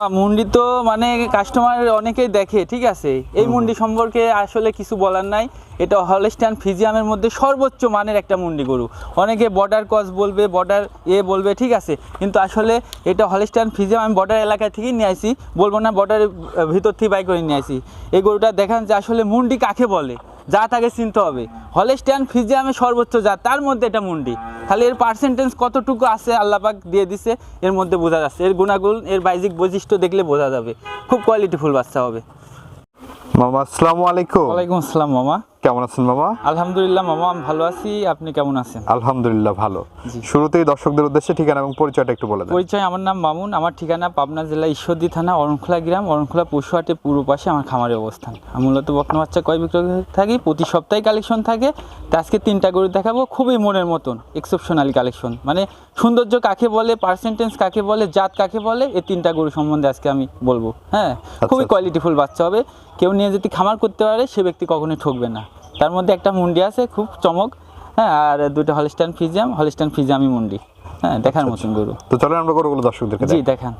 মুন্ডি তো মানে কাস্টমার অনেকেই দেখে ঠিক আছে? এই মুন্ডি সম্পর্কে আসলে কিছু বলার নাই। এটা হলস্টাইন ফিজিয়ামের মধ্যে সর্বোচ্চ মানের একটা মুন্ডি গরু। অনেকে বর্ডার কস বলবে বর্ডার এ বলবে ঠিক আছে। কিন্তু আসলে এটা হলস্টাইন ফিজিয়াম আমি বর্ডার এলাকা থেকেই নিয়ে আসি। বলব না বর্ডারের ভিতর থেকে বাই করে নিয়ে আসি। এই গরুটা দেখান যে আসলে মুন্ডি কাকে বলে? যা তাকে চিনতে হবে। হলস্টাইন ফিজিয়ামের সর্বোচ্চ জাত তার মধ্যে এটা মুন্ডি। খালি এর পার্সেন্টেজ কতটুকু আছে আল্লাপাক দিয়ে দিছে? এর মধ্যে বোঝা যাচ্ছে। এর গুণাগুণ এর বাইজিক বৈশিষ্ট্য দেখলে বোঝা যাবে। খুব কোয়ালিটিফুল বাচ্চা হবে। মামা আসসালামু আলাইকুম। ওয়ালাইকুম আসসালাম মামা। কেমন আছেন মামা? আলহামদুলিল্লাহ মামা আমি ভালো আছি। আপনি কেমন আছেন? আলহামদুলিল্লাহ ভালো। শুরুতেই দর্শকদের উদ্দেশ্যে ঠিকানা এবং পরিচয়টা একটু বলে দেন। পরিচয় আমার নাম মামুন। আমার ঠিকানা পাবনা জেলা ঈশ্বরদী থানা অরণখোলা গ্রাম। অরণখোলা পশুহাটে পূর্ব পাশে আমার খামারের অবস্থান। আমি মূলত বকনা বাচ্চা কয় বিক্রয় করে থাকি। প্রতি সপ্তাহে কালেকশন থাকে। তো আজকে তিনটা গরু দেখাবো। খুবই মনের মতন এক্সেপশনালি কালেকশন। মানে সৌন্দর্য কাকে বলে পার্সেন্টেজ কাকে বলে জাত কাকে বলে এই তিনটা গরু সম্বন্ধে আজকে আমি বলব। হ্যাঁ? খুবই আচ্ছা। কোয়ালিটিফুল বাচ্চা হবে। কেউ নিয়ে যদি খামার করতে পারে সে ব্যক্তি কখনোই ঠকবে না। তার মধ্যে একটা মুন্ডি আছে খুব চমক হ্যাঁ আর দুটো হলিস্টান ফিজিয়াম হলিস্টান ফিজিয়ামি মুন্ডি হ্যাঁ দেখার মতন গরু। তো চলেন আমরা গরুগুলো দর্শকদেরকে জি। দেখান।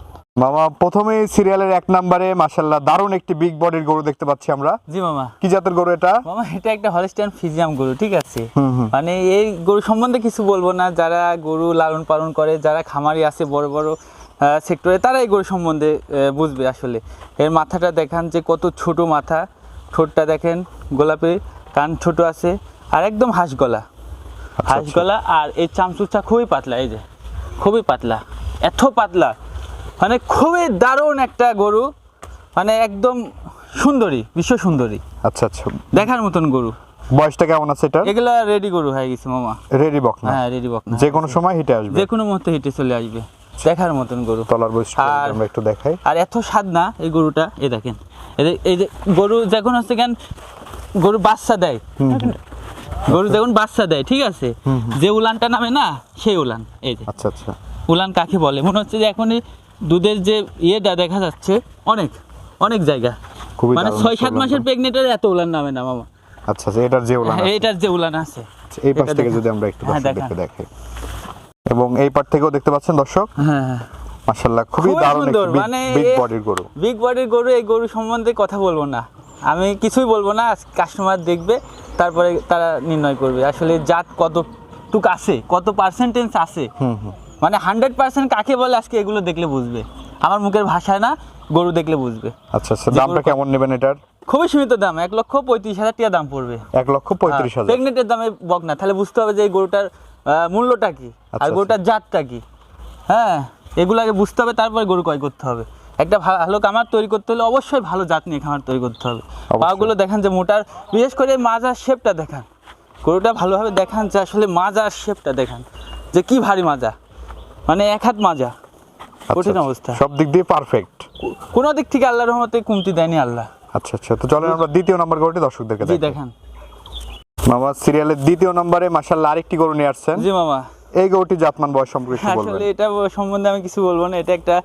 মামা প্রথমেই সিরিয়ালের এক নম্বরে মাশাল্লাহ দারুণ একটি বিগ বডির গরু দেখতে পাচ্ছি আমরা। জি মামা। কি জাতের গরু এটা? মামা এটা একটা হলিস্টান ফিজিয়াম গরু ঠিক আছে? মানে এই গরু সম্বন্ধে কিছু বলব না যারা গরু লালন পালন করে যারা খামারি আছে বড় বড় সেক্টরে তারা এই গরু সম্বন্ধে বুঝবে আসলে। এর মাথাটা দেখান যে কত ছোট মাথা ঠোঁটটা দেখেন গোলাপি কান ছোট আছে আর একদম হাঁস গলা হাঁস গলা আর এই চামচুচা খুবই পাতলা এই যে খুবই পাতলা। এত পাতলা মানে খুবই দারুণ একটা গরু মানে একদম সুন্দরী বিশ্ব সুন্দরী। আচ্ছা আচ্ছা। দেখার মতন গরু। বয়সটা কেমন আছে এটা এগুলা রেডি গরু হয়ে গেছে মামা। রেডি বক না হ্যাঁ রেডি বক না যে কোনো সময় হিটে আসবে। যে কোনো মুহূর্তে হেঁটে চলে আসবে। দেখার মতন গরু। তলার বৈশিষ্ট্য আর- আমরা একটু দেখাই। আর এত স্বাদ না এই গরুটা এই দেখেন। এই যে- এই যে গরু যখন হচ্ছে কেন গরু বাচ্চা দেয়। গরু যখন বাচ্চা দেয় ঠিক আছে? যে উলানটা নামে না সেই উলান এই যে। আচ্ছা আচ্ছা। উলান কাকে বলে? মনে হচ্ছে যে এখনই দুধের যে ইয়েটা দেখা যাচ্ছে অনেক অনেক জায়গা। মানে ছয় সাত মাসের প্রেগনেন্টের এত উলান নামে না মামা। আচ্ছা আচ্ছা এটার যে উলান এটার যে উলান আছে। আচ্ছা, এই পাশ থেকে যদি আমরা একটু হ্যাঁ, দর্শকদেরকে দেখাই এবং এই পার থেকেও দেখতে পাচ্ছেন দর্শক? হ্যাঁ হ্যাঁ। মাশাল্লাহ খুবই দারুণ একটি বিগ বডির গরু। বিগ বডির গরু এই গরু সম্বন্ধে কথা বলব না। আমি কিছুই বলব না কাস্টমার দেখবে তারপরে তারা নির্ণয় করবে। আসলে জাত কতটুক আছে কত পার্সেন্টেজ আছে? মানে হান্ড্রেড পার্সেন্ট কাকে বলে আজকে এগুলো দেখলে বুঝবে। আমার মুখের ভাষায় না গরু দেখলে বুঝবে। আচ্ছা আচ্ছা দামটা কেমন নেবেন এটার? খুবই সীমিত দাম এক লক্ষ পঁয়ত্রিশ হাজার টাকা দাম পড়বে। এক লক্ষ পঁয়ত্রিশ হাজার। প্রেগনেন্টের দামে বক না তাহলে বুঝতে হবে যে এই গরুটার মূল্যটা কি আর আচ্ছা। গরুটার জাতটা কি। হ্যাঁ এগুলো আগে বুঝতে হবে তারপরে গরু ক্রয় করতে হবে। একটা ভালো খামার তৈরি করতে হলে অবশ্যই ভালো জাত নিয়ে খামার তৈরি করতে হবে। পাগুলো দেখান যে মোটার বিশেষ করে মাজার শেপটা দেখান। গরুটা ভালোভাবে দেখান যে আসলে মাজার শেপটা দেখান যে কি ভারী মাজা। মানে এক হাত মাজা। আচ্ছা, কঠিন আচ্ছা। অবস্থা। সব দিক দিয়ে পারফেক্ট কোনো দিক থেকে আল্লাহর রহমতে কমতি দেয়নি আল্লাহ। আচ্ছা আচ্ছা। তো চলেন আমরা দ্বিতীয় নম্বর গরুটি দর্শকদেরকে দেখান। মামা সিরিয়ালের দ্বিতীয় নম্বরে মাশাল্লাহ আরেকটি গরু নিয়ে আসছেন। জি মামা। এই গরুটি জাতমান বয়স সম্পর্কে আসলে এটা সম্বন্ধে আমি কিছু বলব না এটা একটা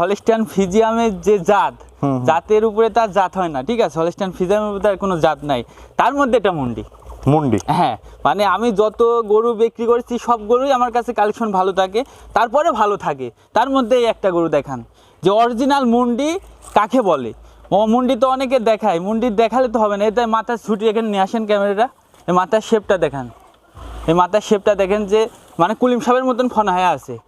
হলিস্টান ফিজিয়ামের যে জাত জাতের উপরে তার জাত হয় না ঠিক আছে? হলিস্টান ফিজিয়ামের উপরে তার কোনো জাত নাই। তার মধ্যে এটা মুন্ডি। মুন্ডি? হ্যাঁ মানে আমি যত গরু বিক্রি করেছি সব গরুই আমার কাছে কালেকশন ভালো থাকে তারপরে ভালো থাকে। তার মধ্যে এই একটা গরু দেখান যে অরিজিনাল মুন্ডি কাকে বলে? ও মুন্ডি তো অনেকে দেখায় মুন্ডি দেখালে তো হবে না এটা মাথার ছুটি এখানে নিয়ে আসেন ক্যামেরাটা এই মাথার শেপটা দেখান। এই মাথার শেপটা দেখেন যে মানে কুলিম সাহেবের মতন ফনা হয়ে আছে।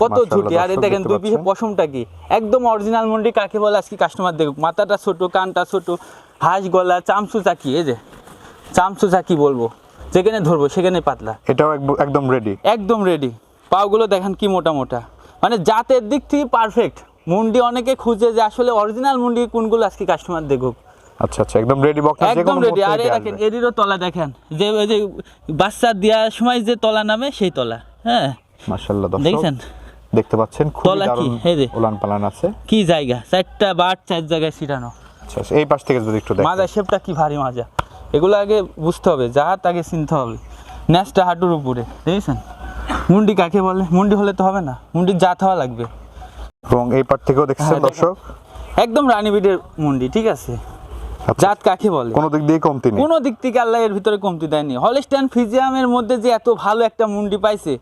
কত ঝুটি আর এই দেখেন দুই পিসে পশমটা কি? একদম অরিজিনাল মুন্ডি কাকে বলে আজকে কাস্টমার দেখুক। মাথাটা ছোট কানটা ছোট হাঁস গলা চামচু চাকি এই যে চামচু চাকি বলব? যেখানে ধরবো সেখানে পাতলা। এটাও এক- একদম রেডি একদম রেডি পাগুলো দেখেন কি মোটা মোটা। মানে জাতের দিক থেকে পারফেক্ট মুন্ডি অনেকে খুঁজে যে আসলে অরিজিনাল মুন্ডি কোনগুলো আজকে কাস্টমার দেখুক। আচ্ছা আচ্ছা একদম রেডি বক্স একদম রেডি আর দেখেন। এরিরও তলা দেখেন যে ওই যে বাচ্চা দেওয়ার সময় যে তলা নামে সেই তলা হ্যাঁ। মাশাআল্লাহ দর্শক দেখছেন? দেখতে পাচ্ছেন কি? দারুণ যে। উলান পালান আছে। কি জায়গা? চারটা বাট চার জায়গায় ছিটানো। আচ্ছা আচ্ছা, এই পাশ থেকে যদি একটু দেখেন। মাজা শেপটা কি ভারী মাজা। এগুলো আগে বুঝতে হবে জাহাজ আগে চিনতে হবে। ন্যাসটা হাঁটুর উপরে দেখেছেন? মুন্ডি কাকে বলে? মুন্ডি হলে তো হবে না মুন্ডির জাত হওয়া লাগবে। এবং এই পার থেকেও দেখছেন হ্যাঁ, দর্শক? একদম রানীবিটের মুন্ডি ঠিক আছে? জাত কাকে বলে? কোনো দিক দিয়ে কমতি নেই। কোনো দিক থেকে আল্লাহ এর ভিতরে কমতি দেয়নি। হলিস্টান ফিজিয়ামের মধ্যে যে এত ভালো একটা মুন্ডি পাইছে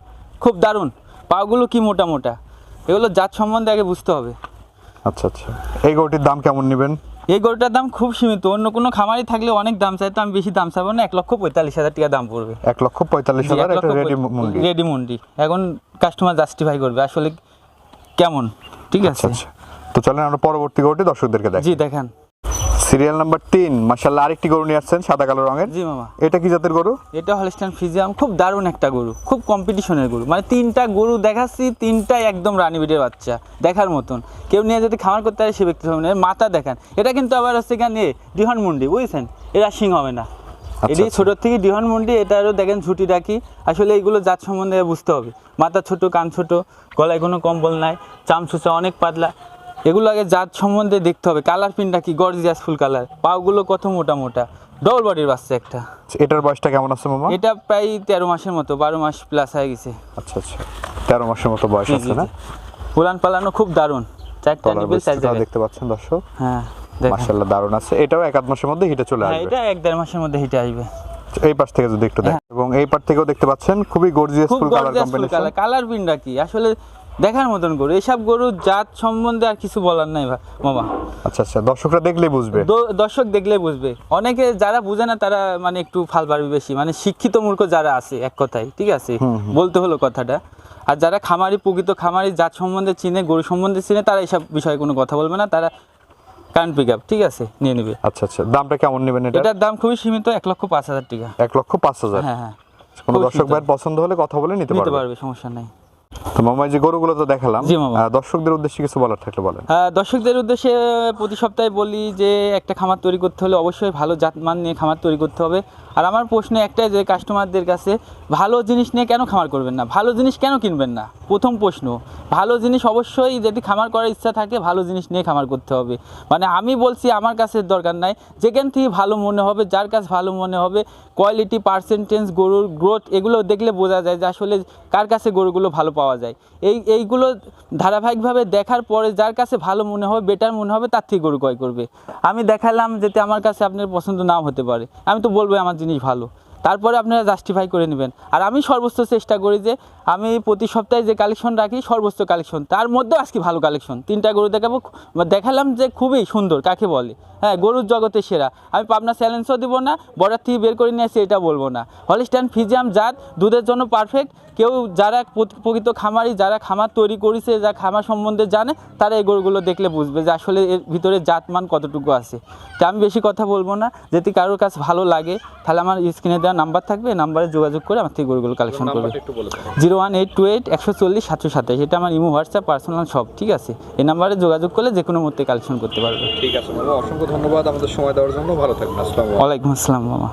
খুব দারুণ। পাগুলো কি মোটা মোটা? এগুলো জাত সম্বন্ধে আগে বুঝতে হবে। আচ্ছা আচ্ছা। এই গরুটির দাম কেমন নেবেন? এই গরুটার দাম খুব সীমিত। অন্য কোনো খামারই থাকলে অনেক দাম চাইতো আমি বেশি দাম চাইব না। এক লক্ষ পঁয়তাল্লিশ হাজার টাকা দাম পড়বে। এক লক্ষ পঁয়তাল্লিশ হাজার একটা রেডি মুন্ডি। রেডি মুন্ডি। এখন কাস্টমার জাস্টিফাই করবে আসলে কেমন? ঠিক আচ্ছা আছে? আচ্ছা। তো চলেন আমরা পরবর্তী গরুটি দর্শকদেরকে দেখ জি দেখেন। সিরিয়াল নাম্বার তিন। মাসাল্লাহ আরেকটি গরু নিয়ে আসছেন সাদা কালো রঙের। জি মামা। এটা কি জাতের গরু? এটা হলস্টাইন ফিজিয়াম খুব দারুণ একটা গরু খুব কম্পিটিশনের গরু। মানে তিনটা গরু দেখাচ্ছি তিনটাই একদম রানীবিটের বাচ্চা দেখার মতন। কেউ নিয়ে যদি খামার করতে পারে সে ব্যক্তি হবে না। মাথা দেখান। এটা কিন্তু আবার হচ্ছে এখানে ডিহন মুন্ডি বুঝছেন? এরা সিং হবে না। এটি আচ্ছা। ছোটোর থেকে ডিহন মুন্ডি এটারও দেখেন ঝুটি ডাকি আসলে এইগুলো জাত সম্বন্ধে বুঝতে হবে। মাথা ছোট কান ছোট গলায় কোনো কম্বল নাই চামচুচা অনেক পাতলা। এগুলো আগে জাত সম্বন্ধে দেখতে হবে। কালার পিনটা কি? গর্জিয়াস ফুল কালার পাগুলো কত মোটা মোটা? ডবল বডির বাচ্চা একটা। এটার বয়সটা কেমন আছে মামা? এটা প্রায় তেরো মাসের মতো বারো মাস প্লাস হয়ে গেছে। আচ্ছা আচ্ছা। তেরো মাসের মতো বয়স আছে না। পুরান পালানো খুব দারুণ। চারটা নিবেল চার দেখতে পাচ্ছেন দর্শক? হ্যাঁ দেখেন। মাসাল্লাহ দারুণ আছে। এটাও এক আধ মাসের মধ্যে হিটে চলে হ্যাঁ আসবে। এটা এক দেড় মাসের মধ্যে হিটে আসবে। এই পাশ থেকে যদি একটু দেখ এবং এই পাশ থেকেও দেখতে পাচ্ছেন খুবই গর্জিয়াস ফুল কালার গর্জিয়াস ফুল কম্বিনেশন কালার কালার পিনটা কি? আসলে দেখার মতন গরু। এসব গরু জাত সম্বন্ধে আর কিছু বলার নাই মামা। আচ্ছা আচ্ছা দর্শকরা দেখলেই বুঝবে। দর্শক দেখলে বুঝবে। অনেকে যারা বুঝে না তারা মানে একটু ফাল পারবে বেশি। মানে শিক্ষিত মূর্খ যারা আছে এক কথায় ঠিক আছে? বলতে হলো কথাটা। আর যারা খামারি প্রকৃত খামারি জাত সম্বন্ধে চিনে গরু সম্বন্ধে চিনে তারা এইসব বিষয়ে কোনো কথা বলবে না। তারা কান পিক আপ ঠিক আছে? নিয়ে নেবে। আচ্ছা আচ্ছা দামটা কেমন নেবেন এটা এটার দাম খুবই সীমিত এক লক্ষ পাঁচ হাজার টাকা। এক লক্ষ পাঁচ হাজার। হ্যাঁ হ্যাঁ। কোনো দর্শক। ভাইয়ের পছন্দ হলে কথা বলে নিতে পারবে সমস্যা নেই। তো মামা যে গরুগুলো তো দেখালাম জি, মামা। দর্শকদের উদ্দেশ্যে কিছু বলার থাকলে বলেন। দর্শকদের উদ্দেশ্যে প্রতি সপ্তাহে বলি যে একটা খামার তৈরি করতে হলে অবশ্যই ভালো জাতমান নিয়ে খামার তৈরি করতে হবে। আর আমার প্রশ্ন একটাই যে কাস্টমারদের কাছে ভালো জিনিস নিয়ে কেন খামার করবেন না? ভালো জিনিস কেন কিনবেন না? প্রথম প্রশ্ন। ভালো জিনিস অবশ্যই যদি খামার করার ইচ্ছা থাকে ভালো জিনিস নিয়ে খামার করতে হবে। মানে আমি বলছি আমার কাছে দরকার নাই। যেখান থেকে ভালো মনে হবে যার কাছে ভালো মনে হবে কোয়ালিটি পার্সেন্টেজ গরুর গ্রোথ এগুলো দেখলে বোঝা যায় যে আসলে কার কাছে গরুগুলো ভালো পাওয়া যায়। এই, এইগুলো ধারাবাহিকভাবে দেখার পরে যার কাছে ভালো মনে হবে বেটার মনে হবে, তার থেকে গরু ক্রয় করবে। আমি দেখালাম যেতে আমার কাছে আপনার পছন্দ নাও হতে পারে। আমি তো বলব আমার জিনিস ভালো। তারপরে আপনারা জাস্টিফাই করে নেবেন। আর আমি সর্বোচ্চ চেষ্টা করি যে, আমি প্রতি সপ্তাহে যে কালেকশন রাখি, সর্বোচ্চ কালেকশন তার মধ্যেও আজকে ভালো কালেকশন তিনটা গরু দেখাবো, দেখালাম যে খুবই সুন্দর, কাকে বলে? হ্যাঁ গরুর জগতে সেরা। আমি পাবনা চ্যালেঞ্জও দিব না, বর্ডার থেকে বের করে নিয়ে আসি, এটা বলব না। হলিস্টান ফিজিয়াম জাত, দুধের জন্য পারফেক্ট কেউ যারা প্রকৃত খামারি, যারা খামার তৈরি করেছে, যা খামার সম্বন্ধে জানে, তারা এই গরুগুলো দেখলে বুঝবে যে আসলে এর ভিতরে জাতমান কতটুকু আছে। তা আমি বেশি কথা বলব না, যদি কারোর কাছে ভালো লাগে, তাহলে আমার স্ক্রিনে দেওয়া নাম্বার থাকবে নাম্বারে যোগাযোগ করে আমার থেকে গরুগুলো কালেকশন করবে। Zero one eight two eight একশো চল্লিশ সাতশো সাতাশ এটা আমার ইমো হোয়াটসঅ্যাপ পার্সোনাল সব ঠিক আছে? এই নাম্বারে যোগাযোগ করলে যে কোনো মুহূর্তে কালেকশন করতে পারবে। ঠিক আছে অসংখ্য ধন্যবাদ আমাদের সময় দেওয়ার জন্য ভালো থাকবেন আসসালামু আলাইকুম। আসসালাম মামা।